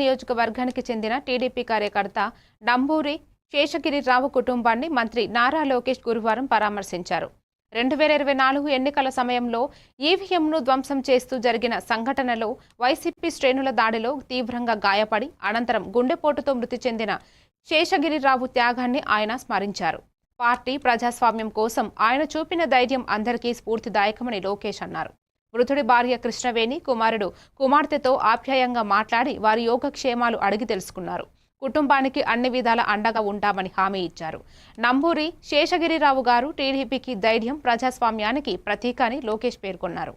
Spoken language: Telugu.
నియోజకవర్గానికి చెందిన టీడీపీ కార్యకర్త డంబూరి శేషగిరిరావు కుటుంబాన్ని మంత్రి నారా లోకేష్ గురువారం పరామర్శించారు. రెండు వేల ఇరవై నాలుగు ఎన్నికల సమయంలో ఈవీఎంను ధ్వంసం చేస్తూ జరిగిన సంఘటనలో వైసీపీ శ్రేణుల దాడిలో తీవ్రంగా గాయపడి అనంతరం గుండెపోటుతో మృతి చెందిన శేషగిరిరావు త్యాగాన్ని ఆయన స్మరించారు. పార్టీ ప్రజాస్వామ్యం కోసం ఆయన చూపిన ధైర్యం అందరికీ స్ఫూర్తిదాయకమని లోకేష్ అన్నారు. మృతుడి భార్య కృష్ణవేణి కుమారుడు కుమార్తెతో ఆప్యాయంగా మాట్లాడి వారి యోగక్షేమాలు అడిగి తెలుసుకున్నారు. కుటుంబానికి అన్ని విధాల అండగా ఉంటామని హామీ ఇచ్చారు. నంబూరి శేషగిరిరావు గారు టీడీపీకి ధైర్యం ప్రజాస్వామ్యానికి ప్రతీక అని లోకేష్ పేర్కొన్నారు.